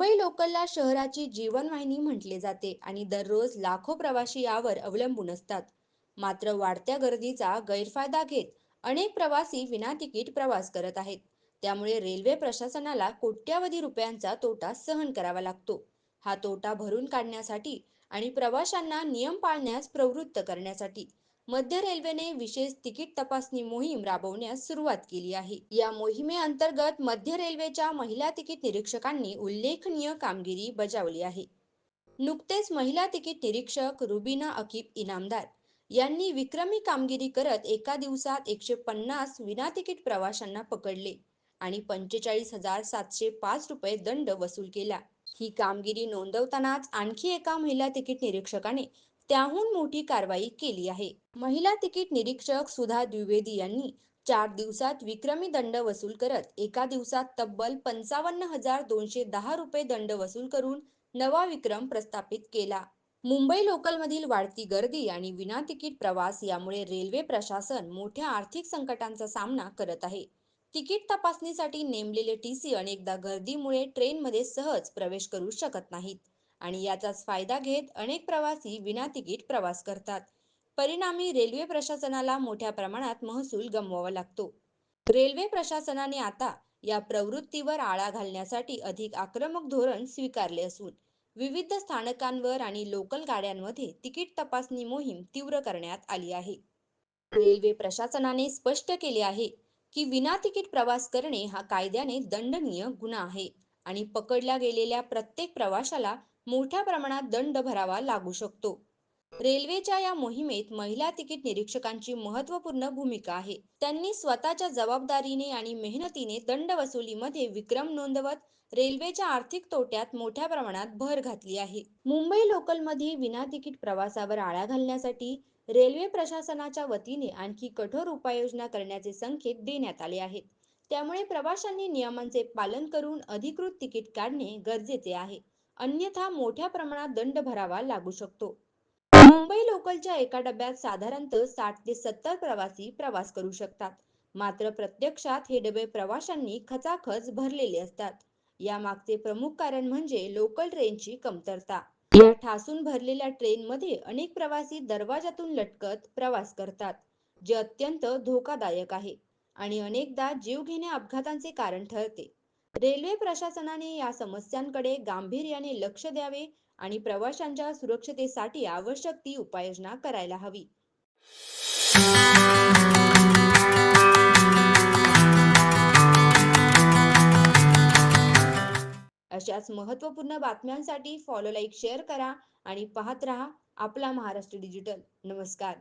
रेल्वेला शहराची जीवनवाहिनी म्हटले जाते आणि दररोज लाखो प्रवासी यावर अवलंबून असतात. मात्र वाढत्या गर्दीचा गैरफायदा घेत अनेक प्रवासी विना तिकीट प्रवास करत आहेत. त्यामुळे रेल्वे प्रशासनाला कोट्यावधी रुपयांचा तोटा सहन करावा लागतो. हा तोटा भरून काढण्यासाठी आणि प्रवाशांना नियम पाळण्यास प्रवृत्त करण्यासाठी मध्य रेल्वेने विशेष तिकीट तपासणी मोहीम राबवण्यास सुरुवात केली आहे. या मोहिमेअंतर्गत मध्य रेल्वेच्या महिला तिकीट निरीक्षकांनी उल्लेखनीय कामगिरी बजावली आहे. नुकतेच महिला तिकीट निरीक्षक रुबिना अकीब इनामदार यांनी विक्रमी कामगिरी करत एका दिवसात एकशे पन्नास विनातिकीट प्रवाशांना पकडले आणि पंचेचाळीस हजार सातशे पाच रुपये दंड वसूल केला. ही कामगिरी नोंदवतानाच आणखी एका महिला तिकीट निरीक्षकाने त्याहून मोठी कारवाई केली आहे. महिला तिकीट निरीक्षक सुधा द्विवेदी यांनी चार दिवसात विक्रमी दंड वसूल करत एका दिवसात तब्बल पंचावन्न हजार दोनशे दहा रुपये दंड वसूल करून नवा विक्रम प्रस्थापित केला. मुंबई लोकलमधील वाढती गर्दी आणि विना तिकीट प्रवास यामुळे रेल्वे प्रशासन मोठ्या आर्थिक संकटांचा सामना करत आहे. तिकीट तपासणीसाठी नेमलेले टीसी अनेकदा गर्दीमुळे ट्रेनमध्ये सहज प्रवेश करू शकत नाहीत. आणि याचाच फायदा घेत अनेक प्रवासी विना तिकीट प्रवास करतात. परिणामी रेल्वे प्रशासनाला मोठ्या प्रमाणात महसूल गमवावा लागतो. रेल्वे प्रशासनाने आता या प्रवृत्तीवर आळा घालण्यासाठी अधिक आक्रमक धोरण स्वीकारले असून विविध स्थानकांवर आणि लोकल गाड्यांमध्ये तिकीट तपासणी मोहीम तीव्र करण्यात आली आहे. रेल्वे प्रशासनाने स्पष्ट केले आहे की विना तिकीट प्रवास करणे हा कायद्याने दंडनीय गुन्हा आहे आणि पकडल्या गेलेल्या प्रत्येक प्रवाशाला मोठ्या प्रमाणात दंड भरावा लागू शकतो. रेल्वेच्या या मोहिमेत महिला तिकीट निरीक्षकांची महत्त्वपूर्ण भूमिका आहे. त्यांनी स्वतःच्या जबाबदारीने आणि मेहनतीने दंड वसुलीमध्ये विक्रम नोंदवत रेल्वेच्या आर्थिक तोट्यात मोठ्या प्रमाणात भर घातली आहे. मुंबई लोकलमध्ये विना तिकीट प्रवासावर आळा घालण्यासाठी रेल्वे प्रशासनाच्या वतीने आणखी कठोर उपाययोजना करण्याचे संकेत देण्यात आले आहेत. त्यामुळे प्रवाशांनी नियमांचे पालन करून अधिकृत तिकीट काढणे गरजेचे आहे. अन्यथा मोठ्या प्रमाणात दंड भरावा लागू शकतो. मुंबई लोकलच्या एका डब्यात साधारणतः साठ ते सत्तर प्रवासी प्रवास करू शकतात. मात्र प्रत्यक्षात हे डबे प्रवाशांनी खचाखच भरलेले असतात. यामागचे प्रमुख कारण म्हणजे लोकल ट्रेनची कमतरता. या ठासून भरलेल्या ट्रेनमध्ये अनेक प्रवासी दरवाजातून लटकत प्रवास करतात जे अत्यंत धोकादायक आहे आणि अनेकदा जीवघेण्या अपघातांचे कारण ठरते. रेल्वे प्रशासनाने या समस्यांकडे गांभीर्याने लक्ष द्यावे आणि प्रवाशांच्या सुरक्षतेसाठी आवश्यक ती उपाययोजना करायला हवी. अशाच महत्त्वपूर्ण बातम्यांसाठी फॉलो लाईक शेअर करा आणि पाहत रहा आपला महाराष्ट्र डिजिटल नमस्कार.